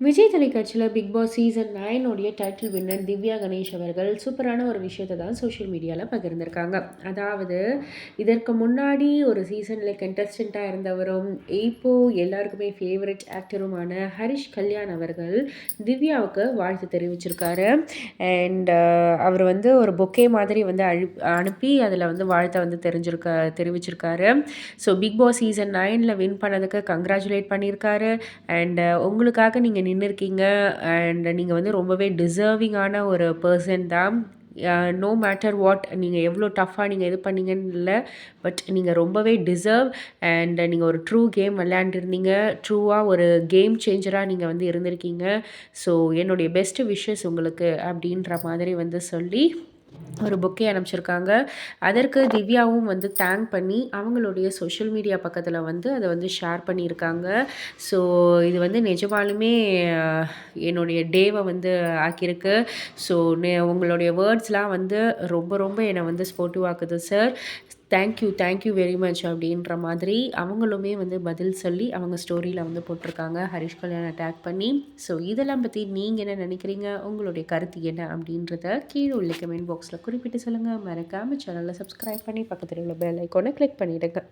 விஜய் தொலைக்காட்சியில் Bigg Boss season நைனோடைய title winner Divya Ganesh அவர்கள் சூப்பரான ஒரு விஷயத்தை தான் சோஷியல் மீடியாவில் பகிர்ந்திருக்காங்க. அதாவது இதற்கு முன்னாடி ஒரு சீசனில் கண்டஸ்டண்ட்டாக இருந்தவரும் இப்போது எல்லாருக்குமே ஃபேவரட் ஆக்டருமான ஹரிஷ் கல்யாண் அவர்கள் திவ்யாவுக்கு வாழ்த்து தெரிவிச்சிருக்காரு. அண்ட் அவர் வந்து ஒரு பொக்கே மாதிரி வந்து அழி அனுப்பி அதில் வந்து வாழ்த்தை வந்து தெரிஞ்சிருக்க தெரிவிச்சிருக்காரு. ஸோ பிக் பாஸ் சீசன் நைனில் வின் பண்ணதுக்கு கங்க்ராச்சுலேட் பண்ணியிருக்காரு அண்ட் உங்களுக்காக நீங்கள் நின்றுருக்கீங்க அண்ட் நீங்கள் வந்து ரொம்பவே டிசர்விங்கான ஒரு பர்சன் தான். Uh, நோ மேட்டர் வாட் நீங்கள் எவ்வளோ டஃப்பாக நீங்கள் இது பண்ணீங்கன்னு இல்லை. பட் நீங்கள் ரொம்பவே டிசர்வ் அண்ட் நீங்கள் ஒரு ட்ரூ கேம் விளையாண்டுருந்தீங்க. ட்ரூவாக ஒரு கேம் சேஞ்சராக நீங்கள் வந்து இருந்திருக்கீங்க. ஸோ என்னுடைய பெஸ்ட்டு விஷஸ் உங்களுக்கு அப்படின்ற மாதிரி வந்து சொல்லி ஒரு புக்கே அனுப்பிச்சிருக்காங்க. அதற்கு திவ்யாவும் வந்து தேங்க் பண்ணி அவங்களுடைய சோஷியல் மீடியா பக்கத்தில் வந்து அதை வந்து ஷேர் பண்ணியிருக்காங்க. ஸோ இது வந்து நிஜமாலுமே என்னுடைய டேவை வந்து ஆக்கியிருக்கு. ஸோ உங்களுடைய வேர்ட்ஸ்லாம் வந்து ரொம்ப ரொம்ப என்னை வந்து sportive ஆக்குது sir thank you thank you very much அப்படின்ற மாதிரி அவங்களுமே வந்து பதில் சொல்லி அவங்க ஸ்டோரியில் வந்து போட்டிருக்காங்க. ஹரிஷ் கல்யாணம் அட்டாக் பண்ணி. ஸோ இதெல்லாம் பற்றி நீங்கள் என்ன நினைக்கிறீங்க? உங்களுடைய கருத்து என்ன அப்படின்றத கீழே உள்ள கமெண்ட் பாக்ஸில் குறிப்பிட்டு சொல்லுங்கள் மறக்காமல் சேனலில் சப்ஸ்கிரைப் பண்ணி பக்கத்தில் உள்ள பெல் ஐக்கோனை கிளிக் பண்ணிவிடுங்க